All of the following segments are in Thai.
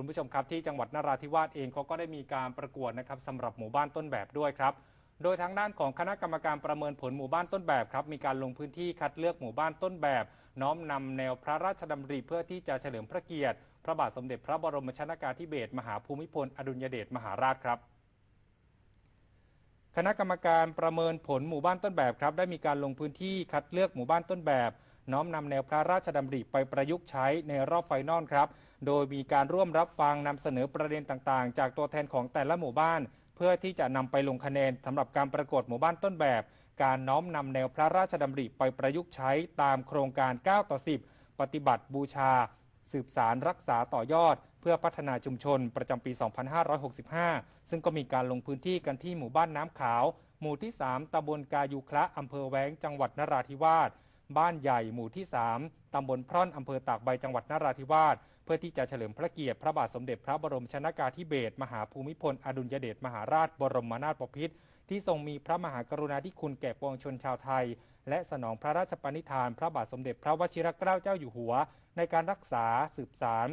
คุณผู้ชมครับที่จังหวัดนราธิวาสเองเขาก็ได้มีการประกวดนะครับสำหรับหมู่บ้านต้นแบบด้วยครับ โดยทางด้านของคณะกรรมการประเมินผลหมู่บ้านต้นแบบครับมีการลงพื้นที่คัดเลือกหมู่บ้านต้นแบบ น้อมนำแนวพระราชดำริเพื่อที่จะเฉลิมพระเกียรติ พระบาทสมเด็จพระบรมชนากาธิเบศรมหาภูมิพลอดุลยเดชมหาราชครับ คณะกรรมการประเมินผลหมู่บ้านต้นแบบครับ ได้มีการลงพื้นที่คัดเลือกหมู่บ้านต้นแบบ น้อมนำแนวพระราชดำริไปประยุกต์ใช้ในรอบไฟนอลครับ โดยมีการร่วมรับฟังนำเสนอประเด็นต่างๆ จากตัวแทนของแต่ละหมู่บ้าน เพื่อที่จะนำไปลงคะแนนสำหรับการประกวดหมู่บ้านต้นแบบ การน้อมนำแนวพระราชดำริไปประยุกต์ใช้ตามโครงการ 9 ต่อ 10 ปฏิบัติบูชา สืบสารรักษาต่อยอด เพื่อพัฒนาชุมชนประจำปี 2565 ซึ่งก็มีการลงพื้นที่กันที่หมู่บ้านน้ำขาว หมู่ที่ 3ตำบลกายุคละอำเภอแว้งจังหวัดนราธิวาส บ้านใหญ่หมู่ที่ 3 ตำบลพร่อนอำเภอตากใบจังหวัดนราธิวาส เพื่อที่จะเฉลิมพระเกียรติพระบาทสมเด็จพระบรมชนากาธิเบศรมหาภูมิพล อดุลยเดชมหาราชบรมนาถบพิตรที่ทรงมีพระมหากรุณาธิคุณแก่ปวงชนชาวไทย และสนองพระราชปณิธาน พระบาทสมเด็จพระวชิรเกล้าเจ้าอยู่หัว ในการรักษาสืบสาร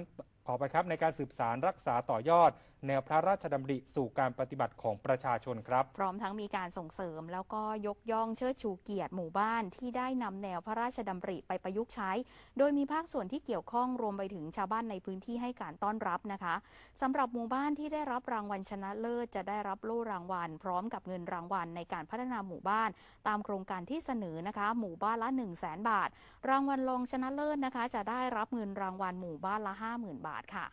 ขอไปครับในการสืบสารรักษาต่อยอด แนวพระราชดำริสู่การปฏิบัติของประชาชนครับ พร้อมทั้งมีการส่งเสริมแล้วก็ยกย่องเชิดชูเกียรติหมู่บ้านที่ได้นำแนวพระราชดำริไปประยุกต์ใช้ โดยมีภาคส่วนที่เกี่ยวข้องรวมไปถึงชาวบ้านในพื้นที่ให้การต้อนรับนะคะสำหรับหมู่บ้านที่ได้รับรางวัลชนะเลิศจะได้รับโล่รางวัล พร้อมกับเงินรางวัลในการพัฒนาหมู่บ้าน ตามโครงการที่เสนอนะคะ หมู่บ้านละ 1 0 0 0 0แบาท รางวัลรองชนะเลิศนะคะ จะได้รับเงินรางวัลหมู่บ้านละ 50,000 บาทาทค่ะ